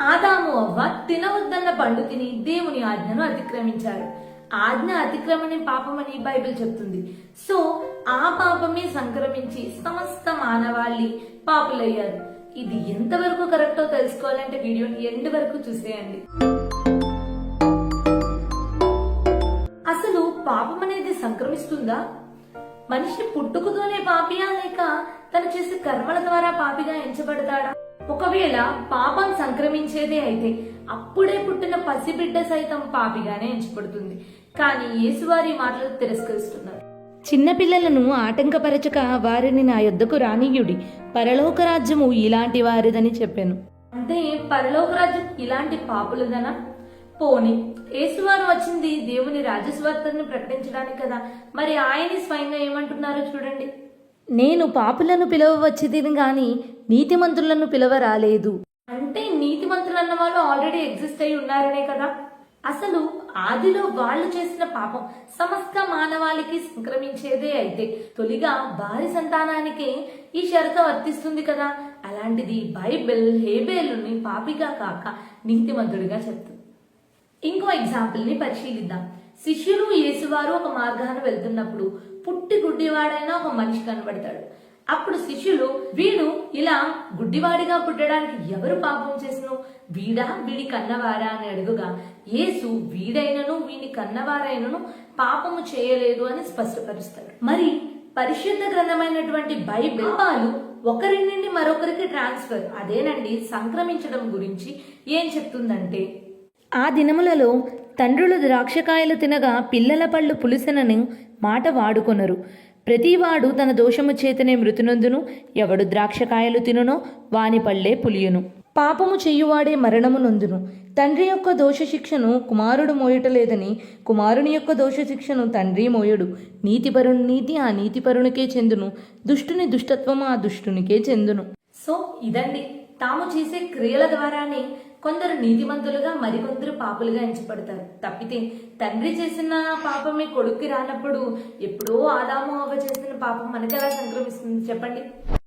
ఆదాము అవ్వ తినవద్దన్న పండు తిని దేవుని ఆజ్ఞను అతిక్రమించారు ఆజ్ఞ అతిక్రమణే పాపమని బైబిల్ చెప్తుంది. సో ఆ పాపమే సంక్రమించి సమస్త మానవాళి పాపులయ్యారు. ఇది ఎంతవరకు కరెక్టో తెలుసుకోవాలంటే వీడియోని ఎండ్ వరకు చూసేయండి. అసలు పాపం అనేది సంక్రమిస్తుందా? మనిషి పుట్టుకతోనే పాపియా లేక తను చేసే కర్మల ద్వారా పాపిగా ఎంచబడతాడా? ఒకవేళ పాపం సంక్రమించేదే అయితే అప్పుడే పుట్టిన పసిబిడ్డ సైతం పాపిగానే ఎంచబడుతుంది. కానీ యేసువారి మాటలు తిరస్కరిస్తున్నారు. చిన్నపిల్లలను ఆటంకపరచక వారిని నా యొద్దకు రానీయుడి పరలోక రాజ్యము ఇలాంటి వారిదని చెప్పాను. అంటే పరలోక రాజ్యం ఇలాంటి పాపులదనా? పోని. యేసువారు వచ్చింది దేవుని రాజస్వార్తను ప్రకటించడానికి కదా. మరి ఆయన స్వయంగా ఏమంటున్నారో చూడండి. నేను పాపులను పిలవచ్చిదిని గాని నీతిమంతులను పిలవ రాలేదు అంటే నీతిమంతులు అన్న వాళ్ళు ఆల్రెడీ ఎగ్జిస్ట్ అయి ఉన్నారనే కదా. అసలు ఆదిలో వాళ్ళు చేసిన పాపం సమస్త మానవాళికి సంక్రమించేదే అయితే. తొలిగా భారీ సంతానానికే ఈ షరత వర్తిస్తుంది కదా. అలాంటిది బైబిల్ హేబేలుని పాపిగా కాక నీతిమంతుడిగా చెప్తుంది. ఇంకో ఎగ్జాంపుల్ని పరిశీలిద్దాం. శిష్యులు యేసువారు ఒక మార్గాన్ని వెళ్తున్నప్పుడు పుట్టి గుడ్డివాడైన ఒక మనిషి కనబడతాడు. అప్పుడు శిష్యులు వీడు ఇలా గుడ్డివాడిగా పుట్టడానికి ఎవరు పాపం చేసను? వీడా? వీడి కన్నవారా? అని అడుగుగా యేసు వీడైనను వీడి కన్నవారైనను పాపము చేయలేదు అని స్పష్టపరుస్తాడు. మరి పరిశుద్ధ గ్రంథమైనటువంటి బైబిల్ వాళ్ళు ఒకరి నుండి మరొకరికి ట్రాన్స్ఫర్ అదేనండి సంక్రమించడం గురించి ఏం చెప్తుందంటే ఆ దినములలో తండ్రులు ద్రాక్షకాయలు తినగా పిల్లల పళ్ళు పులిసెనను మాట వాడుకొనరు. ప్రతివాడు తన దోషము చేతనే మృతునందును ఎవడు ద్రాక్షకాయలు తినునో వాని పళ్ళే పులియును. పాపము చెయ్యువాడే మరణము నొందును. తండ్రి యొక్క దోషశిక్షను కుమారుడు మోయటలేదని కుమారుని యొక్క దోషశిక్షను తండ్రి మోయడు. నీతిపరుని నీతి ఆ నీతిపరునికే చెందును. దుష్టుని దుష్టత్వము ఆ దుష్టునికే చెందును. సో ఇదండి. తాము చేసే క్రియల ద్వారానే కొందరు నీతిమంతులుగా మరికొందరు పాపులుగా ఎంచబడతారు. తప్పితే తండ్రి చేసిన పాపమే కొడుక్కి రానప్పుడు ఎప్పుడో ఆదాము అవ్వ చేసిన పాపం మనకెలా సంక్రమిస్తుంది? చెప్పండి.